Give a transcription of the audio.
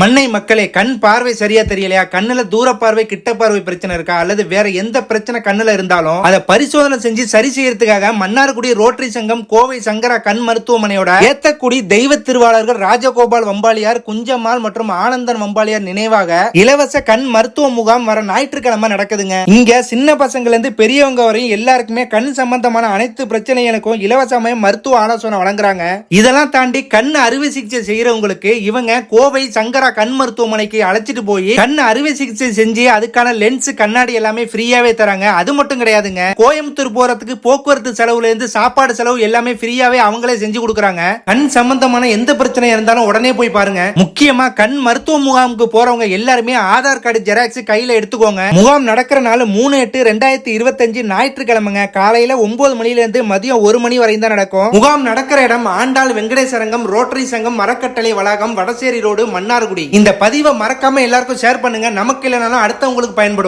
மண்ணை மக்களே கண் பார்வை சரியா தெரியலையா? கண்ணுல தூர பார்வை கிட்ட பார்வை பிரச்சனை இருக்கா? அல்லது வேற எந்த பிரச்சனை கண்ணுல இருந்தாலும் அதை பரிசோதனை செஞ்சு சரி செய்யறதுக்காக மன்னார்குடி ரோட்டரி சங்கம் கோவை சங்கரா கண் மருத்துவமனையோட ஏத்தக்குடி தெய்வ திருவாளர்கள் ராஜகோபால் வம்பாலியார் குஞ்சம்மாள் மற்றும் ஆனந்தன் வம்பாளியார் நினைவாக இலவச கண் மருத்துவ முகாம் வர ஞாயிற்றுக்கிழமை நடக்குதுங்க. இங்க சின்ன பசங்கள்ல இருந்து பெரியவங்க வரையும் எல்லாருக்குமே கண் சம்பந்தமான அனைத்து பிரச்சனைகளுக்கும் இலவசமய மருத்துவ ஆலோசனை வழங்குறாங்க. இதெல்லாம் தாண்டி கண் அறுவை சிகிச்சை செய்யறவங்களுக்கு இவங்க கோவை சங்கரா கண் மருத்துவமனைக்கு அழைச்சிட்டு போய் கண் அறுவை சிகிச்சை செஞ்சு அதுக்கான லென்ஸ் கண்ணாடி எல்லாமே ஃப்ரீயாவே தராங்க. அது மட்டும் கிடையாதுங்க. கோயம்புத்தூர் போறதுக்கு போக்குவரத்து செலவுல இருந்து சாப்பாடு செலவு எல்லாமே ஃப்ரீயாவே அவங்களே செஞ்சு கொடுக்குறாங்க. கண் சம்பந்தமான எந்த பிரச்சனை இருந்தாலும் உடனே போய் பாருங்க. முக்கியமா கண் மருத்துவ முகாமுக்கு போறவங்க எல்லாருமே ஆதார் கார்டு ஜெராக்ஸ் கையில எடுத்துக்கோங்க. முகாம் நடக்கிற நாள் மூணு எட்டு ரெண்டாயிரத்தி இருபத்தஞ்சு ஞாயிற்றுக்கிழமைங்க. காலையில ஒன்பது மணில இருந்து மதியம் ஒரு மணி வரையும் தான் நடக்கும். முகாம் நடக்கிற இடம் ஆண்டாள் வெங்கடேசரங்கம் ரோட்டரி சங்கம் மரக்கட்டளை வளாகம் வடசேரி ரோடு மன்னார்குடி. இந்த பதிவை மறக்காம எல்லாருக்கும் ஷேர் பண்ணுங்க. நமக்கு இல்லைனாலும் அடுத்தவங்களுக்கு பயன்படும்.